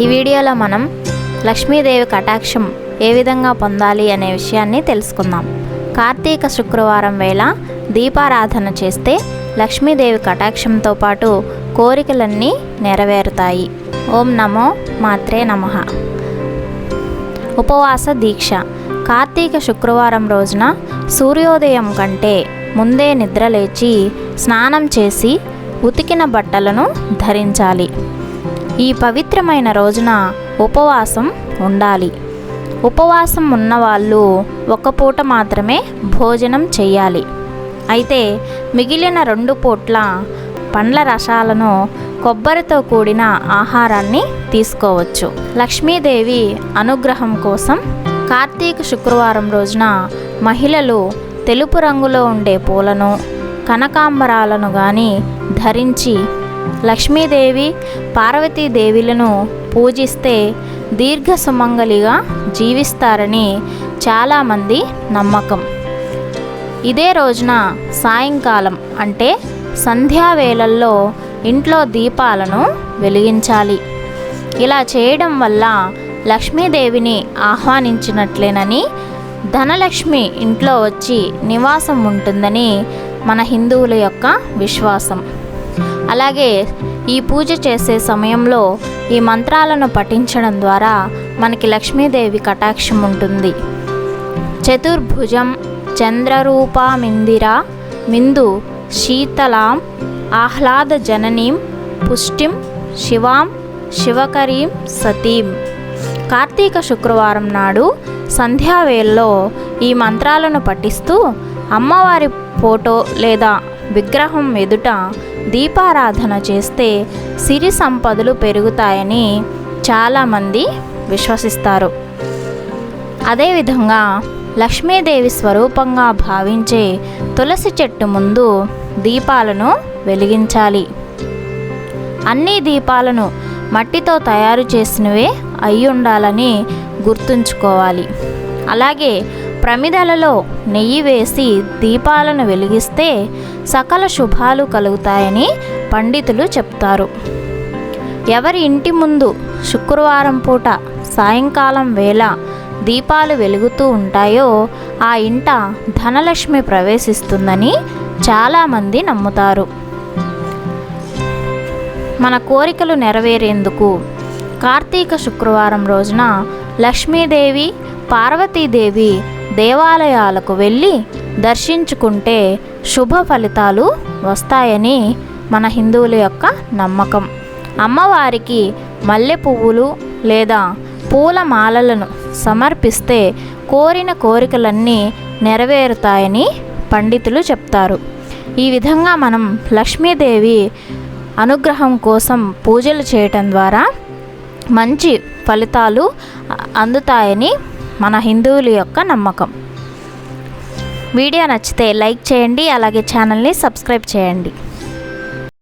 ఈ వీడియోలో మనం లక్ష్మీదేవి కటాక్షం ఏ విధంగా పొందాలి అనే విషయాన్ని తెలుసుకుందాం. కార్తీక శుక్రవారం వేళ దీపారాధన చేస్తే లక్ష్మీదేవి కటాక్షంతో పాటు కోరికలన్నీ నెరవేరుతాయి. ఓం నమో మాత్రే నమః. ఉపవాస దీక్ష. కార్తీక శుక్రవారం రోజున సూర్యోదయం కంటే ముందే నిద్రలేచి స్నానం చేసి ఉతికిన బట్టలను ధరించాలి. ఈ పవిత్రమైన రోజున ఉపవాసం ఉండాలి. ఉపవాసం ఉన్నవాళ్ళు ఒక పూట మాత్రమే భోజనం చేయాలి అయితే మిగిలిన రెండు పూట్ల పండ్ల రసాలను కొబ్బరితో కూడిన ఆహారాన్ని తీసుకోవచ్చు. లక్ష్మీదేవి అనుగ్రహం కోసం కార్తీక శుక్రవారం రోజున మహిళలు తెలుపు రంగులో ఉండే పూలను కనకాంబరాలను కానీ ధరించి లక్ష్మీదేవి పార్వతీదేవిలను పూజిస్తే దీర్ఘ సుమంగలిగా జీవిస్తారని చాలామంది నమ్మకం. ఇదే రోజున సాయంకాలం అంటే సంధ్యావేళల్లో ఇంట్లో దీపాలను వెలిగించాలి. ఇలా చేయడం వల్ల లక్ష్మీదేవిని ఆహ్వానించినట్లేనని ధనలక్ష్మి ఇంట్లో వచ్చి నివాసం ఉంటుందని మన హిందువుల యొక్క విశ్వాసం. అలాగే ఈ పూజ చేసే సమయంలో ఈ మంత్రాలను పఠించడం ద్వారా మనకి లక్ష్మీదేవి కటాక్షం ఉంటుంది. చతుర్భుజం చంద్రరూపామిందిర మిందు శీతలాం ఆహ్లాద జననీం పుష్టిం శివాం శివకరీం సతీం. కార్తీక శుక్రవారం నాడు సంధ్యావేళలో ఈ మంత్రాలను పఠిస్తూ అమ్మవారి ఫోటో లేదా విగ్రహం ఎదుట దీపారాధన చేస్తే సిరి సంపదలు పెరుగుతాయని చాలామంది విశ్వసిస్తారు. అదేవిధంగా లక్ష్మీదేవి స్వరూపంగా భావించే తులసి చెట్టు ముందు దీపాలను వెలిగించాలి. అన్ని దీపాలను మట్టితో తయారు చేసినవే అయి ఉండాలని గుర్తుంచుకోవాలి. అలాగే ప్రమిదలలో నెయ్యి వేసి దీపాలను వెలిగిస్తే సకల శుభాలు కలుగుతాయని పండితులు చెప్తారు. ఎవరి ఇంటి ముందు శుక్రవారం పూట సాయంకాలం వేళ దీపాలు వెలుగుతూ ఉంటాయో ఆ ఇంట ధనలక్ష్మి ప్రవేశిస్తుందని చాలామంది నమ్ముతారు. మన కోరికలు నెరవేరేందుకు కార్తీక శుక్రవారం రోజున లక్ష్మీదేవి పార్వతీదేవి దేవాలయాలకు వెళ్ళి దర్శించుకుంటే శుభ ఫలితాలు వస్తాయని మన హిందువుల యొక్క నమ్మకం. అమ్మవారికి మల్లె పువ్వులు లేదా పూల మాలలను సమర్పిస్తే కోరిన కోరికలన్నీ నెరవేరుతాయని పండితులు చెప్తారు. ఈ విధంగా మనం లక్ష్మీదేవి అనుగ్రహం కోసం పూజలు చేయటం ద్వారా మంచి ఫలితాలు అందుతాయని మన హిందువుల యొక్క నమ్మకం. వీడియో నచ్చితే లైక్ చేయండి అలాగే ఛానల్ని సబ్స్క్రైబ్ చేయండి.